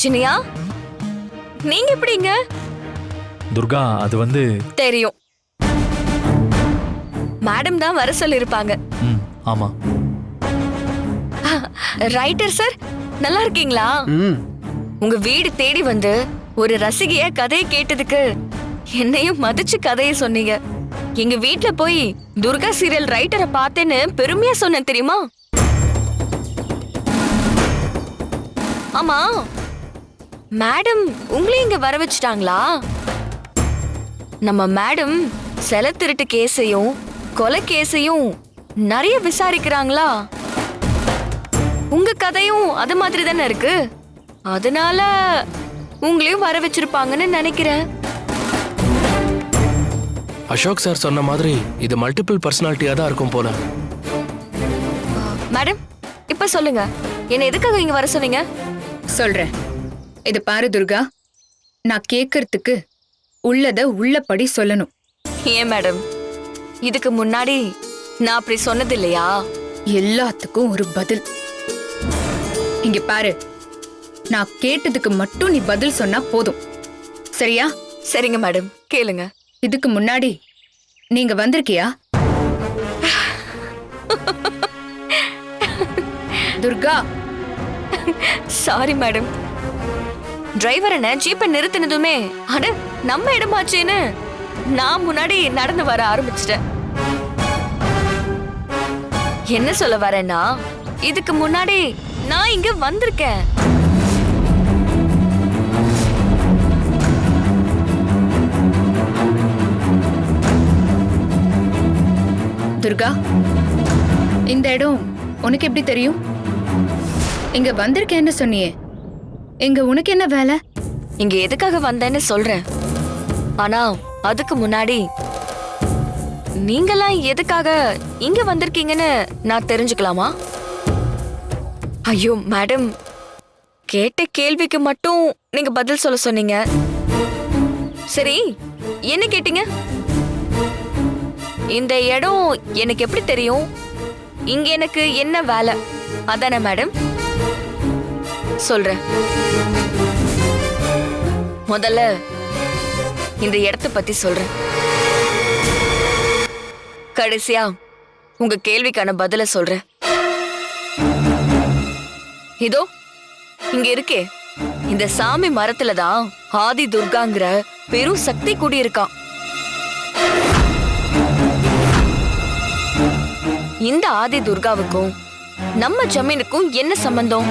சின்னியா நீங்க எப்படிங்க? துர்கா அது வந்து தெரியும். மேடம் தான் வர சொல்லிருப்பாங்க ம் ஆமா. ரைட்டர் சார் நல்லா இருக்கீங்களா? ம். உங்க வீடு தேடி வந்து ஒரு ரசிகைய கதையை கேட்டதுக்கு என்னையும் மதிச்சு கதையை சொன்னீங்க. எங்க வீட்ல போய் துர்கா சீரியல் ரைட்டரை பார்த்தேன்னு பெருமையா சொன்னேன் தெரியுமா? ஆமா. மேடம் உங்களையும் இங்க வர வச்சுட்டாங்களா? நம்ம மேடம் செல திருட்டு கேஸையும் கொலை கேஸையும் நிறைய விசாரிக்கிறாங்களா? உங்க கதையும் அது மாதிரி தானே இருக்கு? அதனால உங்களையும் வர வச்சிருப்பாங்கன்னு நினைக்கிறேன். அசோக் சார் சொன்ன மாதிரி இது மல்டிபிள் பர்சனாலிட்டியா தான் இருக்கும் போல. மேடம் இப்ப சொல்லுங்க. என்ன எதுக்காக இங்க வர சொன்னீங்க? சொல்றேன். இது பாரு துர்கா. நான் கேக்குறதுக்கு உள்ளத உள்ளபடி சொல்லணும். ஏன் மேடம்? இதுக்கு முன்னாடி நான் அப்படி சொன்னது இல்லையா எல்லாத்துக்கும் ஒரு பதில். இங்க பாரு. நான் கேட்டதுக்கு மட்டும் நீ பதில் சொன்னா போதும். சரியா? சரிங்க மேடம். கேளுங்க. இதுக்கு முன்னாடி நீங்க வந்திருக்கியா? துர்கா. Sorry madam. டிரைவர் என்ன ஜீப்பை நிறுத்தினதுமே அட நம்ம இடமாச்சேன்னு நான் முன்னாடி நடந்து வர ஆரம்பிச்சிட்டேன். என்ன சொல்ல வரேன்னா இதுக்கு முன்னாடி நான் இங்க வந்திருக்கேன். துர்கா இந்த இடம் உனக்கு எப்படி தெரியும்? இங்க வந்திருக்கேன்னு சொன்னியே. இங்க உனக்கு என்ன வேலை? இங்க எதுக்காக வந்தேன்னு சொல்றேன். ஆனா அதுக்கு முன்னாடி நீங்கெல்லாம் எதுக்காக இங்க வந்திருக்கீங்கன்னு நான் தெரிஞ்சுக்கலாமா? ஐயோ மேடம் கேட்ட கேள்விக்கு மட்டும் நீங்க பதில் சொல்ல சொன்னீங்க. சரி என்ன கேட்டீங்க? இந்த இடம் எனக்கு எப்படி தெரியும்? இங்க எனக்கு என்ன வேலை? அதானே மேடம்? சொல்றேன். முதல்ல இந்த இடத்த பத்தி சொல்றேன். கடைசியா உங்க கேள்விக்கான பதில சொல்றேன். இதோ இங்க இருக்கே. இந்த சாமி மரத்துல தான் ஆதி துர்காங்கிற பெரும் சக்தி கூடியிருக்கான். இந்த ஆதி துர்காவுக்கும் நம்ம ஜமீனுக்கும் என்ன சம்பந்தம்?